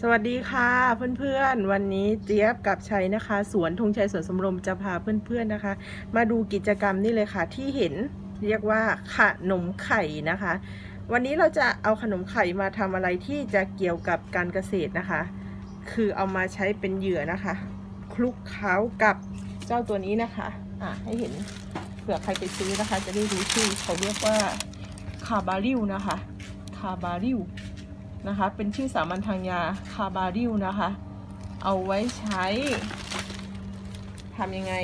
สวัสดีค่ะเพื่อนๆ วันนี้เจี๊ยบกับชัยนะคะ สวนธงชัยสวนสมรมจะพาเพื่อนๆนะคะ มาดูกิจกรรมนี่เลยค่ะ ที่เห็นเรียกว่าขนมไข่นะคะ วันนี้เราจะเอาขนมไข่มาทำอะไรที่จะเกี่ยวกับการเกษตรนะคะ คือเอามาใช้เป็นเหยื่อนะคะ คลุกเคล้ากับเจ้าตัวนี้นะคะอะให้เห็นเผื่อใครไปซื้อนะคะ จะได้รู้ชื่อเขาเรียกว่าคาบาริวนะคะคาบาริว นะคะ เป็นชื่อสามัญทางยาคาบาริวนะคะ เอาไว้ใช้ทำยังไง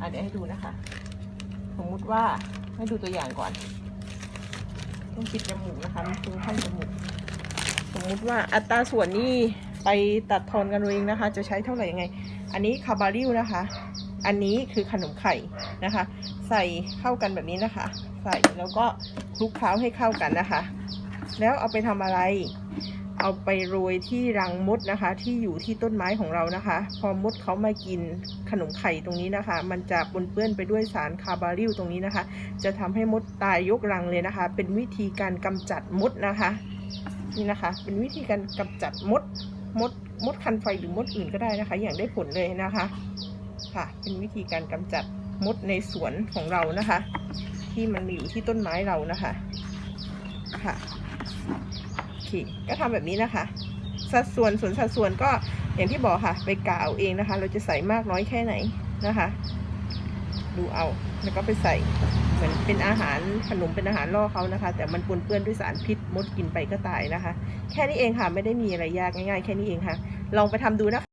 อะเดี๋ยวให้ดูนะคะ สมมุติว่าให้ดูตัวอย่างก่อน ต้องปิดจมูกนะคะมันคือเข้าจมูก สมมุติว่าอัตราส่วนนี่ไปตัดทอนกันเอาเองนะคะ จะใช้เท่าไหร่ยังไง อันนี้คาบาริวนะคะ อันนี้คือขนมไข่นะคะ ใส่เข้ากันแบบนี้นะคะ ใส่แล้วก็คลุกเคล้าให้เข้ากันนะคะ แล้วเอาไปทำอะไร เอาไปโรยที่รังมดนะคะ ที่อยู่ที่ต้นไม้ของเรานะคะ พอมดเขามากินขนมไข่ตรงนี้นะคะ มันจะปนเปื้อนไปด้วยสารคาร์บาริลตรงนี้นะคะ จะทำให้มดตายยกรังเลยนะคะ เป็นวิธีการกำจัดมดนะคะนี่นะคะ เป็นวิธีการกำจัดมดมดมดคันไฟหรือมดอื่นก็ได้นะคะ อย่างได้ผลเลยนะคะค่ะ เป็นวิธีการกำจัดมดในสวนของเรานะคะ ที่มันมีอยู่ที่ต้นไม้เรานะคะค่ะ โอเคก็ทำแบบนี้นะคะ สัดส่วนส่วนสัดส่วนก็อย่างที่บอกค่ะ ไปกาเอาเองนะคะ เราจะใส่มากน้อยแค่ไหนนะคะ ดูเอาแล้วก็ไปใส่เหมือนเป็นอาหารขนมเป็นอาหารล่อเขานะคะ แต่มันปนเปื้อนด้วยสารพิษมดกินไปก็ตายนะคะ แค่นี้เองค่ะไม่ได้มีอะไรยากง่ายๆ แค่นี้เองค่ะ ลองไปทำดูนะคะ